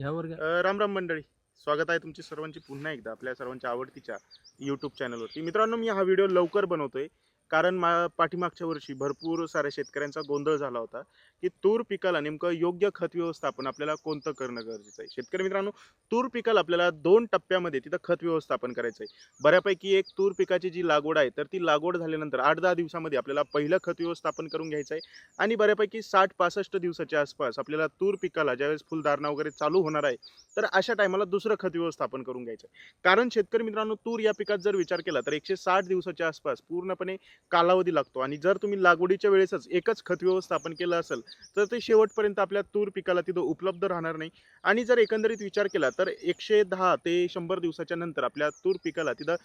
ह्या अ, राम राम मंडळी. स्वागत आहे तुमची सर्वांची पुन्हा एकदा आपल्या सर्वांच्या आवडतीच्या यूट्यूब चॅनलवरती मित्रांनो मी हा व्हिडिओ लवकर बनवतोय. कारण मा पाठीमागच्या वर्षी भरपूर साऱ्या शेतकऱ्यांचा गोंधळ झाला होता की तूर पिकाला नेमकं योग्य खत व्यवस्थापन आपल्याला कोणतं करणं गरजेचं आहे? शेतकरी मित्रांनो तूर पिकाला आपल्याला दोन टप्प्यामध्ये तिथं खत व्यवस्थापन करायचं आहे बऱ्यापैकी एक तूर पिकाची जी लागवड आहे तर ती लागवड झाल्यानंतर आठ दहा दिवसामध्ये आपल्याला पहिलं खत व्यवस्थापन करून घ्यायचं आहे आणि बऱ्यापैकी साठ पासष्ट दिवसाच्या आसपास आपल्याला तूर पिकाला ज्यावेळेस फुलधारणा वगैरे चालू होणार आहे तर अशा टायमाला दुसरं खत व्यवस्थापन करून घ्यायचं आहे कारण शेतकरी मित्रांनो तूर या पिकात जर विचार केला तर एकशे साठ दिवसाच्या आसपास पूर्णपणे कालावधी लागतो. आणि जर तुम्ही लागवडीच्या वेळेसच एकच खत व्यवस्थापन केलं असेल तर ते शेवटपर्यंत आपल्या तूर पिकाला तिथं उपलब्ध राहणार नाही. आणि जर एकंदरीत विचार केला तर एकशे दहा ते शंभर दिवसाच्या नंतर आपल्या तूर पिकाला तिथं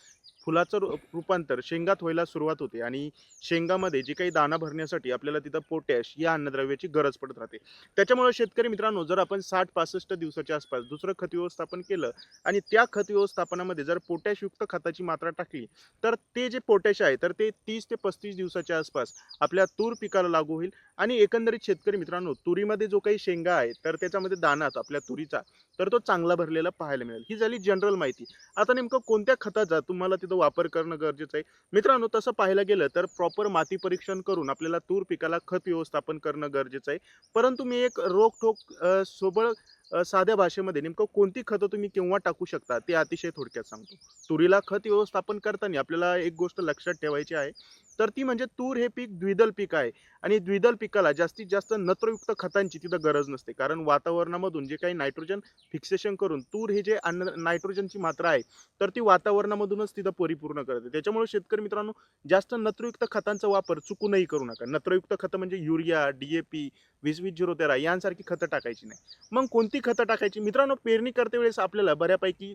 फुलाचं रूपांतर शेंगात व्हायला सुरुवात होते आणि शेंगामध्ये जे काही दाना भरण्यासाठी आपल्याला तिथं पोटॅश या अन्नद्रव्याची गरज पडत राहते. त्याच्यामुळे शेतकरी मित्रांनो जर आपण साठ पासष्ट दिवसाच्या आसपास दुसरं खत व्यवस्थापन केलं आणि त्या खत व्यवस्थापनामध्ये जर पोटॅशयुक्त खताची मात्रा टाकली तर ते जे पोटॅश आहे तर ते तीस ते पस्तीस दिवसाच्या आसपास आपल्या तूर पिकाला लागू होईल आणि एकंदरीत शेतकरी मित्रांनो तुरीमध्ये जो काही शेंगा आहे तर त्याच्यामध्ये दाना आपल्या तुरीचा तर तो चांगला भरलेला पाहायला मिळेल. ही झाली जनरल माहिती. आता नेमकं कोणत्या खताचा तुम्हाला तिथं वापर करणं गरजेचं आहे. मित्रांनो तसं पाहायला गेलं तर प्रॉपर माती परीक्षण करून आपल्याला तूर पिकाला खत व्यवस्थापन करणं गरजेचं आहे. परंतु मी एक रोखोक सोबळ साध्या भाषेमध्ये नेमकं कोणती खतं तुम्ही केव्हा टाकू शकता ते अतिशय थोडक्यात सांगतो. तुरीला खत व्यवस्थापन करताना आपल्याला एक गोष्ट लक्षात ठेवायची आहे. तर ती म्हणजे तूर हे पीक द्विदल पीक आहे आणि द्विदल पिकाला जास्तीत जास्त नत्रयुक्त खतांची तिथं गरज नसते. कारण वातावरणामधून जे काही नायट्रोजन फिक्सेशन करून तूर हे जे अन्न नायट्रोजनची मात्रा आहे तर ती वातावरणामधूनच तिथं परिपूर्ण करते. त्याच्यामुळे शेतकरी मित्रांनो जास्त नत्रयुक्त खतांचा वापर चुकूनही करू नका. नत्रयुक्त खतं म्हणजे युरिया डी ए पी वीस वीस झिरो तेरा यांसारखी खतं टाकायची नाही. मग कोणती खतं टाकायची? मित्रांनो पेरणी करते वेळेस आपल्याला बऱ्यापैकी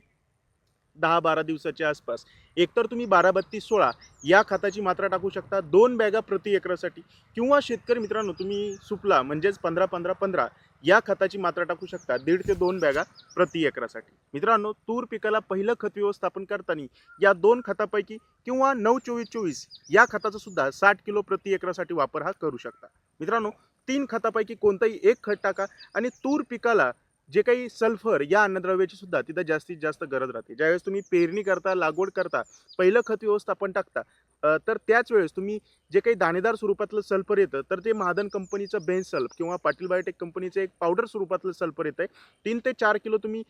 दहा बारा दिवसाच्या आसपास. एकतर तुम्ही बारा बत्तीस सोळा या खताची मात्रा टाकू शकता. दोन बॅगा प्रति एकरासाठी. किंवा शेतकरी मित्रांनो तुम्ही सुपला म्हणजेच पंधरा पंधरा पंधरा या खताची मात्रा टाकू शकता. दीड ते दोन बॅगा प्रति एकरासाठी. मित्रांनो तूर पिकाला पहिलं खत व्यवस्थापन करताना या दोन खतापैकी किंवा नऊ चोवीस चोवीस या खताचा सुद्धा साठ किलो प्रति एकरासाठी वापर हा करू शकता. मित्रांनो तीन खतापैकी कोणतंही एक खत टाका आणि तूर पिकाला जे काही सल्फर या अन्नद्रव्याची सुद्धा तिथं जास्तीत जास्त गरज राहते. ज्यावेळेस तुम्ही पेरणी करता लागवड करता पहिलं खत व्यवस्थापन टाकता तर त्याच वेळेस तुम्ही जे काही दाणेदार स्वरूपातलं सल्फर येतं तर ते महादन कंपनीचं बेन सल्फ किंवा पाटील बायोटेक कंपनीचं एक पावडर स्वरूपातलं सल्फर येतं आहे तीन ते चार किलो तुम्ही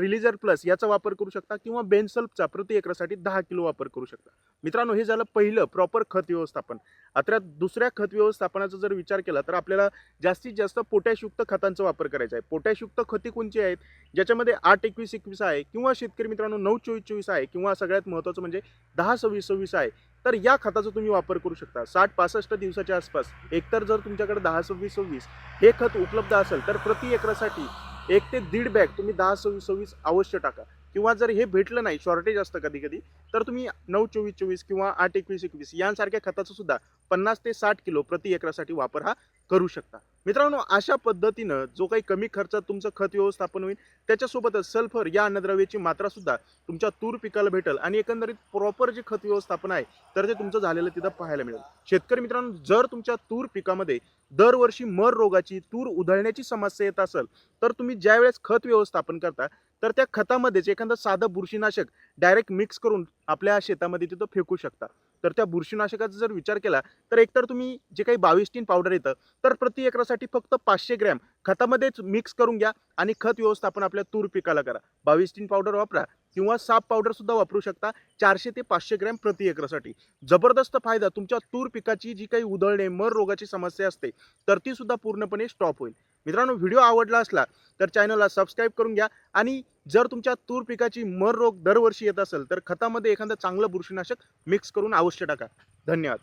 रिलीजर प्लस याचा वापर करू शकता किंवा बेन सल्फचा प्रति एकरासाठी दहा किलो वापर करू शकता. मित्रांनो हे झालं पहिलं प्रॉपर खत व्यवस्थापन. आता दुसऱ्या खत व्यवस्थापनाचा जर विचार केला तर आपल्याला जास्तीत जास्त पोटॅशयुक्त खतांचा वापर करायचा आहे. पोटॅशयुक्त खते कोणती आहेत? ज्याच्यामध्ये आठ एकवीस एकवीस आहे किंवा शेतकरी मित्रांनो नऊ चोवीस चोवीस आहे किंवा सगळ्यात महत्त्वाचं म्हणजे दहा सव्वीस सव्वीस आहे. तर या खताचा तुम्ही वापर करू शकता. साठ पासष्ट दिवसाच्या आसपास एकतर जर तुमच्याकडे दहा सव्वीस सव्वीस हे खत उपलब्ध असेल तर प्रति एकरासाठी एक ते दीड बॅग तुम्ही दहा सव्वीस सव्वीस अवश्य टाका. किंवा जर हे भेटलं नाही शॉर्टेज असतं कधी कधी तर तुम्ही नऊ चोवीस चोवीस किंवा आठ एकवीस एकवीस यांसारख्या खताचा सुद्धा पन्नास ते साठ किलो प्रति एकरासाठी वापर हा करू शकता. मित्रांनो अशा पद्धतीनं जो काही कमी खर्चात तुमचं खत व्यवस्थापन होईल त्याच्यासोबतच सल्फर या अन्नद्रव्याची मात्रा सुद्धा तुमच्या तूर पिकाला भेटेल आणि एकंदरीत प्रॉपर जे खत व्यवस्थापन आहे तर ते तुमचं झालेलं तिथं पाहायला मिळेल. शेतकरी मित्रांनो जर तुमच्या तूर पिकामध्ये दरवर्षी मर रोगाची तूर उधळण्याची समस्या येत असेल तर तुम्ही ज्यावेळेस खत व्यवस्थापन करता तर त्या खतामध्येच एखादं साधं बुरशीनाशक डायरेक्ट मिक्स करून आपल्या शेतामध्ये तिथं फेकू शकता. तर त्या बुरशीनाशकाचा जर विचार केला तर एकतर तुम्ही जे काही बावीस टीन पावडर येतं तर प्रति एकरासाठी फक्त पाचशे ग्रॅम खतामध्येच मिक्स करून घ्या आणि खत व्यवस्थापन आपल्या तूर पिकाला करा. बावीस टीन पावडर वापरा किंवा साप पावडरसुद्धा वापरू शकता चारशे ते पाचशे ग्रॅम प्रति एकरासाठी. जबरदस्त फायदा तुमच्या तूर पिकाची जी काही उधळणे मर रोगाची समस्या असते तर ती सुद्धा पूर्णपणे स्टॉप होईल. मित्रांनो व्हिडिओ आवडला असला तर चॅनलला सबस्क्राईब करून घ्या. आणि जर तुमच्या तूर पिकाची मर रोग दरवर्षी येत असेल तर खतामध्ये एखादं चांगलं बुरशीनाशक मिक्स करून अवश्य टाका. धन्यवाद.